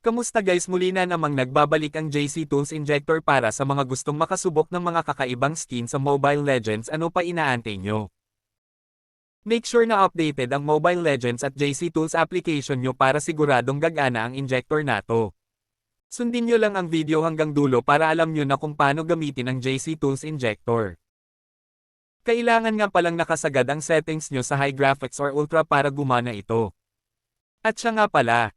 Kamusta guys muli na namang nagbabalik ang JC Tools Injector para sa mga gustong makasubok ng mga kakaibang skin sa Mobile Legends ano pa inaantay nyo. Make sure na updated ang Mobile Legends at JC Tools application nyo para siguradong gagana ang injector nato. Sundin nyo lang ang video hanggang dulo para alam nyo na kung paano gamitin ang JC Tools Injector. Kailangan nga palang nakasagad ang settings nyo sa high graphics or ultra para gumana ito. At siya nga pala,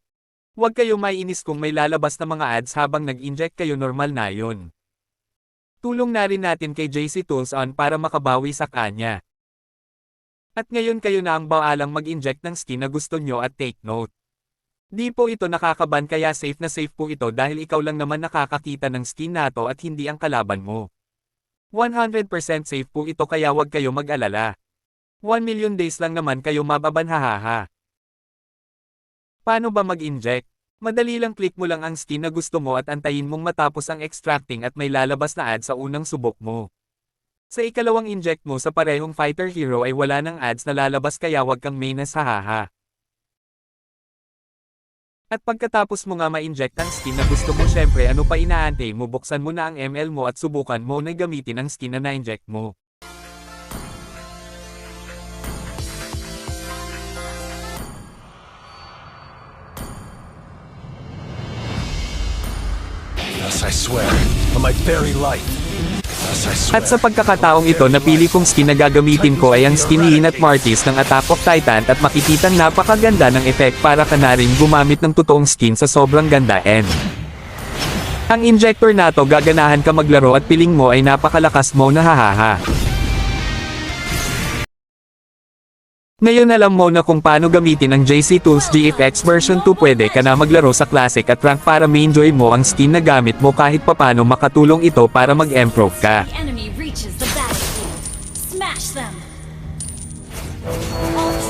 Huwag kayo maiinis kung may lalabas na mga ads habang nag-inject kayo normal na yon. Tulong na rin natin kay JC Tools On para makabawi sa kanya. At ngayon kayo na ang baalang mag-inject ng skin na gusto nyo at take note. Di po ito nakakaban kaya safe na safe po ito dahil ikaw lang naman nakakakita ng skin nato at hindi ang kalaban mo. 100% safe po ito kaya wag kayo mag-alala. 1 million days lang naman kayo mababanhahaha. Paano ba mag-inject? Madali lang click mo lang ang skin na gusto mo at antayin mong matapos ang extracting at may lalabas na ad sa unang subok mo. Sa ikalawang inject mo sa parehong fighter hero ay wala ng ads na lalabas kaya wag kang mainas hahaha. At pagkatapos mo nga ma-inject ang skin na gusto mo syempre ano pa inaantay mo buksan mo na ang ML mo at subukan mo na gamitin ang skin na na-inject mo. I swear, on my very life. At sa pagkakataong ito napili kong skin na gagamitin ko ay ang skin ni Inat Martis ng Attack of Titan at makikitang napakaganda ng effect para ka na rin gumamit ng totoong skin sa sobrang ganda and ang injector na to gaganahan ka maglaro at piling mo ay napakalakas mo na hahaha. Ngayon alam mo na kung paano gamitin ang JC Tools GFX version 2 pwede ka na maglaro sa classic at rank para ma-enjoy mo ang skin na gamit mo kahit papano makatulong ito para mag-improve ka. Smash them! All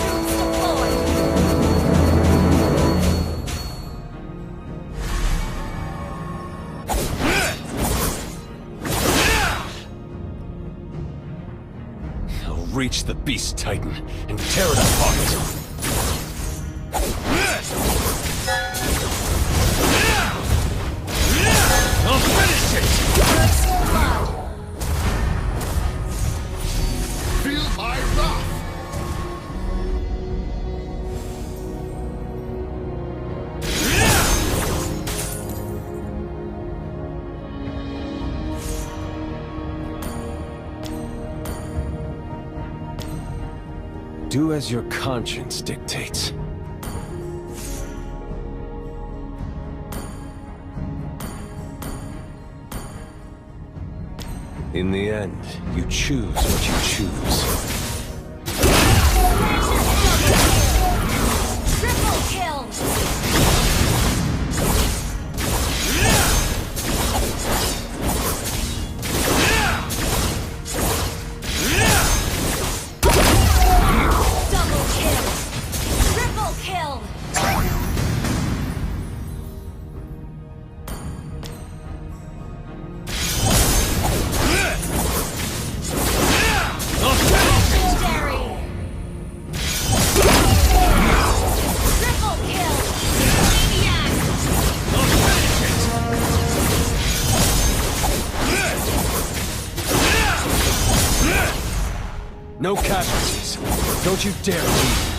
reach the Beast Titan and tear it apart. I'll finish it! Do as your conscience dictates. In the end, you choose what you choose. No casualties. Don't you dare leave.